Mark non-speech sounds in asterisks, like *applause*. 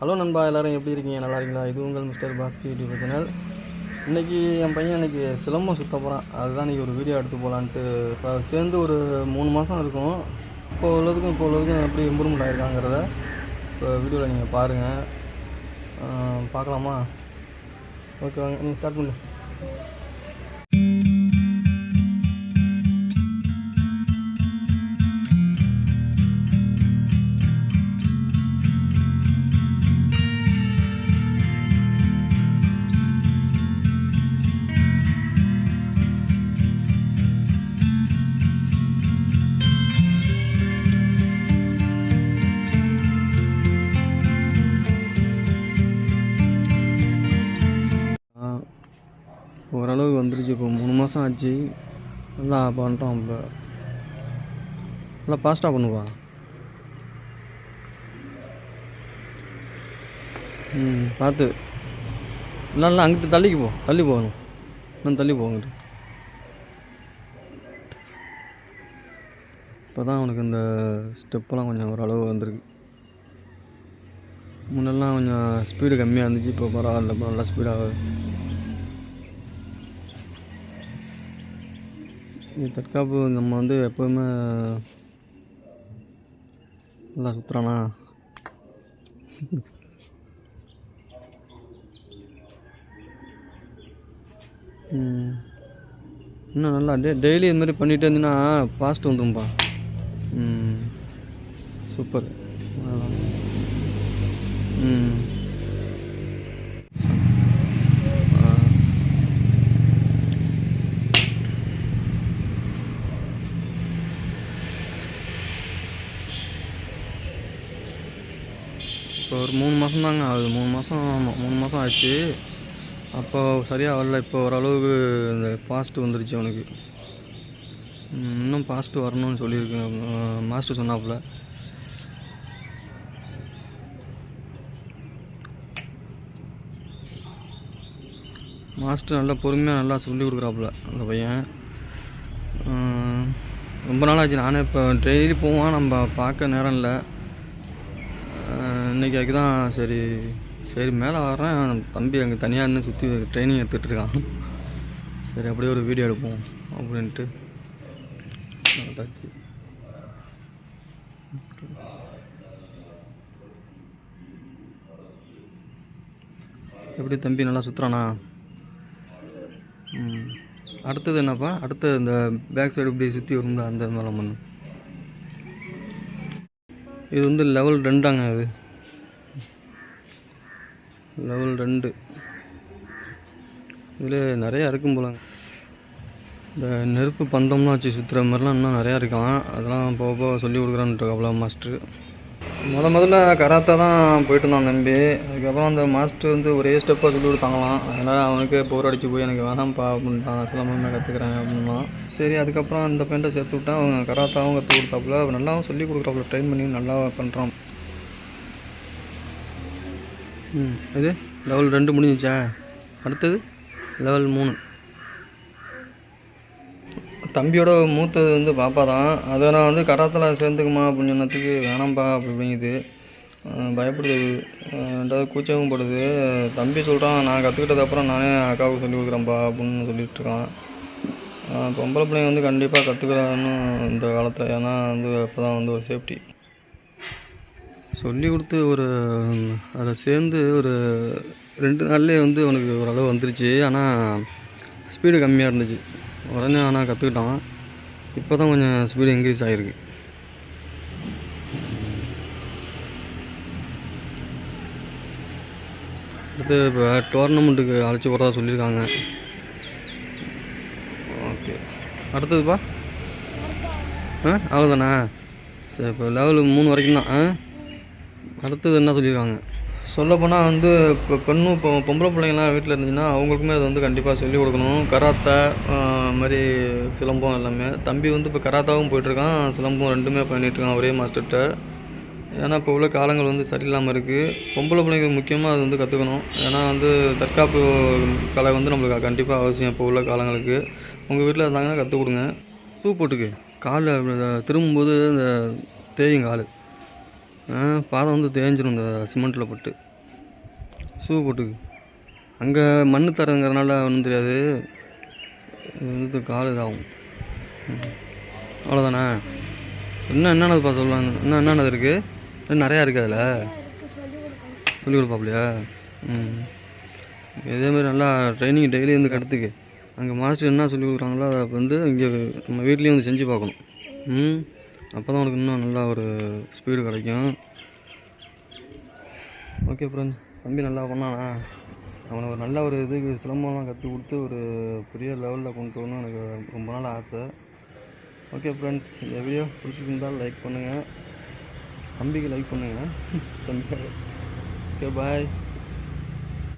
Hello நண்பா எல்லோரும் எப்படி இருக்கீங்க? நல்லா இருக்கீங்களா? இது உங்கள் மிஸ்டர் பாஸ்கி யூடியூப் சேனல். இன்றைக்கி என் பையன் இன்னைக்கு சிலம்பம் சுத்த போகிறான் அதுதான் இன்றைக்கி ஒரு வீடியோ எடுத்து போகலான்ட்டு இப்போ சேர்ந்து ஒரு மூணு மாதம் இருக்கும். இப்போ உள்ளதுக்கும் இப்போ உள்ளதுக்கும் எப்படி இம்ப்ரூவ்மெண்ட் ஆகிருக்காங்கிறத இப்போ வீடியோவில் நீங்கள் பாருங்கள் பார்க்கலாமா? ஓகே வாங்க நீங்கள் ஸ்டார்ட் பண்ணு. ஓரளவுக்கு வந்துருச்சு. இப்போ மூணு மாதம் ஆச்சு. நல்லா பண்ணிட்டோம் இப்போ. நல்லா ஃபாஸ்ட்டாக பண்ணுவா. ம் பார்த்து. இல்லை இல்லை அங்கிட்டு தள்ளிக்கு போ. தள்ளி போகணும் இன்னும் தள்ளி போங்கிட்டு இப்போ தான் அவனுக்கு இந்த ஸ்டெப்பெல்லாம் கொஞ்சம் ஓரளவு வந்திருக்கு. முன்னெல்லாம் கொஞ்சம் ஸ்பீடு கம்மியாக இருந்துச்சு. இப்போ பரவாயில்ல இப்போ நல்லா ஸ்பீடாக தற்காப்பு நம்ம வந்து எப்போவுமே நல்லா சுற்றுறானா இன்னும் நல்லா டே டெய்லி இது மாதிரி பண்ணிகிட்டே இருந்தீங்கன்னா ஃபாஸ்ட் வந்துடும்பா ம். சூப்பர். அதான். ம். இப்போ ஒரு மூணு மாதம் தாங்க ஆகுது. மூணு மாதம் ஆமாம் மூணு மாதம் ஆச்சு. அப்போ சரியாக வரல. இப்போ ஓரளவுக்கு இந்த பாஸ்ட்டு வந்துருச்சு அவனுக்கு. இன்னும் பாஸ்ட்டு வரணும்னு சொல்லியிருக்கேன். மாஸ்டர் சொன்னாப்புல. மாஸ்டர் நல்லா பொறுமையாக நல்லா சொல்லி கொடுக்குறாப்புல அந்த பையன். ரொம்ப நாள் ஆச்சு. நானே இப்போ டெய்லி போவான். நம்ம பார்க்க நேரம் இல்லை. இன்றைக்கி அதுக்கு தான் சரி சரி மேலே வர்றேன். தம்பி அங்கே தனியாக இருந்து சுற்றி ட்ரைனிங் எடுத்துகிட்டு இருக்கான். சரி அப்படியே ஒரு வீடியோ எடுப்போம் அப்படின்ட்டு. பார்த்தாச்சு எப்படி தம்பி நல்லா சுற்றுறானா அடுத்தது என்னப்பா? அடுத்தது இந்த பேக் சைடு இப்படி சுற்றி வரும்ல அந்த மேலே பண்ணு இது வந்து லெவல் ரெண்டாங்க அது லெவல் ரெண்டு. இதில் நிறையா இருக்கும் போல இந்த நெருப்பு பந்தம்லாம் வச்சு சுற்றுற மாதிரிலாம் இன்னும் நிறையா இருக்கான் அதெல்லாம் போக போக சொல்லி கொடுக்குறான்ட்டு அவ்வளோ மாஸ்டர் முத முதல்ல கராத்தா தான் போயிட்டு இருந்தான் தம்பி. அதுக்கப்புறம் அந்த மாஸ்டர் வந்து ஒரே ஸ்டெப்பாக சொல்லி கொடுத்தாங்களாம். அதனால் அவனுக்கு போர் அடிச்சு போய் எனக்கு வேணாம்ப்பா அப்படின்ட்டான். சிலம்பமே கற்றுக்குறேன் அப்படின்னா சரி அதுக்கப்புறம் இந்த பெயிண்டை சேர்த்து விட்டேன் அவங்க கராத்தாவும் கற்றுக் கொடுத்தாப்புல. அவன் நல்லாவும் சொல்லி கொடுக்குறாப்புல ட்ரெயின் பண்ணி நல்லா பண்ணுறான் ம் இது லெவல் ரெண்டு முடிஞ்சிச்சா? அடுத்தது லெவல் மூணு. தம்பியோட மூத்தது வந்து பாப்பா தான். அதை நான் வந்து கராத்தில் சேர்ந்துக்குமா அப்படின்னு சொன்னதுக்கு வேணாம்ப்பா அப்படிங்குது பயப்படுது. ரெண்டாவது கூச்சமும் படுது. தம்பி சொல்கிறான் நான் கற்றுக்கிட்டதுக்கப்புறம் நானே அக்காவுக்கு சொல்லி கொடுக்குறேன்ப்பா அப்படின்னு சொல்லிட்டு இருக்கான். பொம்பளை பிள்ளைங்க வந்து கண்டிப்பாக கற்றுக்கிறான்னு இந்த காலத்தில். ஏன்னா வந்து அப்போ தான் வந்து ஒரு சேஃப்டி சொல்லி கொடுத்து ஒரு அதை சேர்ந்து ஒரு ரெண்டு நாள்லேயே வந்து அவனுக்கு ஓரளவு வந்துருச்சு. ஆனால் ஸ்பீடு கம்மியாக இருந்துச்சு. உடனே ஆனால் கற்றுக்கிட்டான் இப்போ தான் கொஞ்சம் ஸ்பீடு இன்க்ரீஸ் ஆகிருக்கு அடுத்து இப்போ டோர்னமெண்ட்டுக்கு அழைச்சி போகிறதா சொல்லியிருக்காங்க. ஓகே. அடுத்ததுப்பா? ஆ அவ்வளோதானா சரி இப்போ லெவலு மூணு வரைக்கும் தான் ஆ? அடுத்தது என்ன சொல்லியிருக்காங்க? சொல்லப்போனால் வந்து இப்போ பெண்ணும் இப்போ பொம்பளை பிள்ளைங்களாம் வீட்டில் இருந்துச்சுன்னா அவங்களுக்குமே அது வந்து கண்டிப்பாக சொல்லிக் கொடுக்கணும். கராத்தா மாதிரி சிலம்பம் எல்லாமே. தம்பி வந்து இப்போ கராத்தாவும் போயிட்டுருக்கான். சிலம்பம் ரெண்டுமே பண்ணிகிட்ருக்கான் ஒரே மாஸ்டர்கிட்ட. ஏன்னா இப்போ உள்ள காலங்கள் வந்து சரியில்லாமல் இருக்குது பொம்பளை பிள்ளைங்க முக்கியமாக அது வந்து கற்றுக்கணும் ஏன்னா வந்து தற்காப்பு கலை வந்து நம்மளுக்கு கண்டிப்பாக அவசியம் இப்போ உள்ள காலங்களுக்கு. உங்கள் வீட்டில் இருந்தாங்கன்னா கற்றுக் கொடுங்க. ஷூ போட்டுக்கு. காலில் திரும்பும்போது இந்த தேயும் கால் பாதம் வந்து தேஞ்சிரும் இந்த சிமெண்ட்டில் போட்டு. ஷூ போட்டுக்கு அங்கே மண் தரங்கிறனால ஒன்றும் தெரியாது. இது கால் இதாகும். அவ்வளோதானே இன்னும் என்னென்னதுப்பா சொல்லலாம் இன்னும் என்னென்னது இருக்குது இன்னும் நிறையா இருக்குது அதில். சொல்லிக் கொடுப்பாப்லையா? ம். இதேமாரி நல்லா ட்ரைனிங் டெய்லி வந்து கற்றுக்கு அங்கே மாஸ்டர் என்ன சொல்லி கொடுக்குறாங்களோ அதை வந்து இங்கே நம்ம வீட்லேயும் வந்து செஞ்சு பார்க்கணும். ம்? அப்போ தான் உனக்கு இன்னும் நல்லா ஒரு ஸ்பீடு கிடைக்கும். ஓகே ஃப்ரெண்ட்ஸ் தம்பி நல்லா பண்ணானா? அவனுக்கு ஒரு நல்ல ஒரு இதுக்கு சிலம்பம்லாம் கற்றுக் கொடுத்து ஒரு பெரிய லெவலில் கொண்டு வரணும்னு எனக்கு ரொம்ப நாள் ஆசை. ஓகே ஃப்ரெண்ட்ஸ் இந்த வீடியோ பிடிச்சிருந்தால் லைக் பண்ணுங்கள் தம்பிக்கு லைக் பண்ணுங்கள் *laughs* தம்பி. Okay bye